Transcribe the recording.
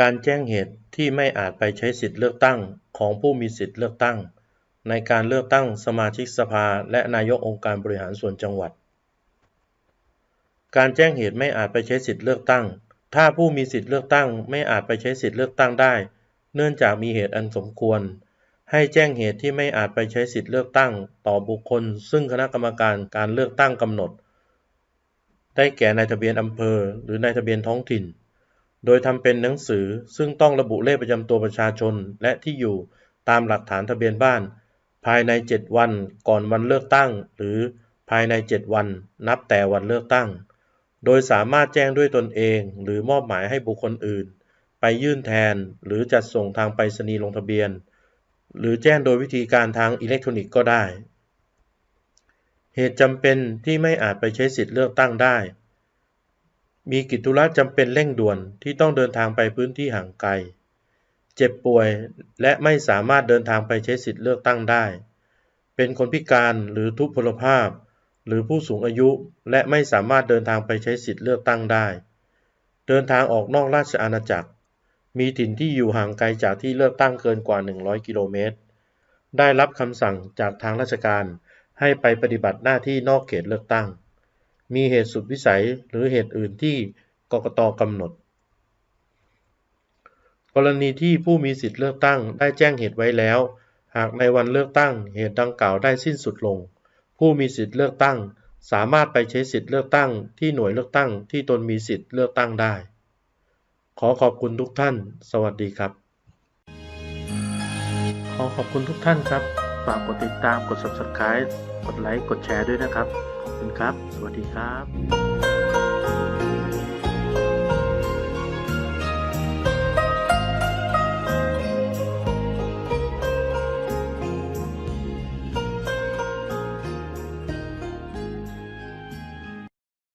การแจ้งเหตุที่ไม่อาจไปใช้สิทธิเลือกตั้งของผู้มีสิทธิเลือกตั้ง ในการเลือกตั้งสมาชิกสภาและนายกองค์การบริหารส่วนจังหวัด การแจ้งเหตุไม่อาจไปใช้สิทธิเลือกตั้ง ถ้าผู้มีสิทธิเลือกตั้ง ไม่อาจไปใช้สิทธิเลือกตั้งได้ เนื่องจากมีเหตุอันสมควร ให้แจ้งเหตุที่ไม่อาจไปใช้สิทธิเลือกตั้ง ต่อบุคคล ซึ่งคณะกรรมการการเลือกตั้งกำหนด ได้แก่นายทะเบียนอำเภอ หรือนายทะเบียนท้องถิ่น โดยทำเป็นหนังสือซึ่งต้องระบุเลขประจำตัวประชาชนและที่อยู่ตามหลักฐานทะเบียนบ้าน ภายใน 7 วันก่อนวันเลือกตั้ง หรือภายใน 7 วันนับแต่วันเลือกตั้ง โดยสามารถแจ้งด้วยตนเองหรือมอบหมายให้บุคคลอื่น ไปยื่นแทนหรือจัดส่งทางไปรษณีย์ลงทะเบียน หรือแจ้งโดยวิธีการทางอิเล็กทรอนิกส์ก็ได้ เหตุจำเป็นที่ไม่อาจไปใช้สิทธิเลือกตั้งได้ มีกิจธุระจำเป็นเร่งด่วนที่ต้องเดินทางไปพื้นที่ห่างไกล เจ็บป่วยและไม่สามารถเดินทางไปใช้สิทธิเลือกตั้งได้ เป็นคนพิการหรือทุพพลภาพ หรือผู้สูงอายุและไม่สามารถเดินทางไปใช้สิทธิเลือกตั้งได้ เดินทางออกนอกราชอาณาจักร มีถิ่นที่อยู่ห่างไกลจากที่เลือกตั้งเกินกว่า 100 กิโลเมตร ได้รับคำสั่งจากทางราชการให้ไปปฏิบัติหน้าที่นอกเขตเลือกตั้ง มีเหตุสุดวิสัยหรือเหตุอื่นที่กกตกำหนด กรณีที่ผู้มีสิทธิเลือกตั้งได้แจ้งเหตุไว้แล้ว หากในวันเลือกตั้งเหตุดังกล่าวได้สิ้นสุดลง ผู้มีสิทธิเลือกตั้ง สามารถไปใช้สิทธิเลือกตั้งที่หน่วยเลือกตั้งที่ตนมีสิทธิเลือกตั้งได้ ขอขอบคุณทุกท่าน สวัสดีครับ ขอขอบคุณทุกท่านครับ ฝากกดติดตามกด subscribe กดไลค์กดแชร์ด้วยนะครับ ขอบคุณครับ สวัสดีครับ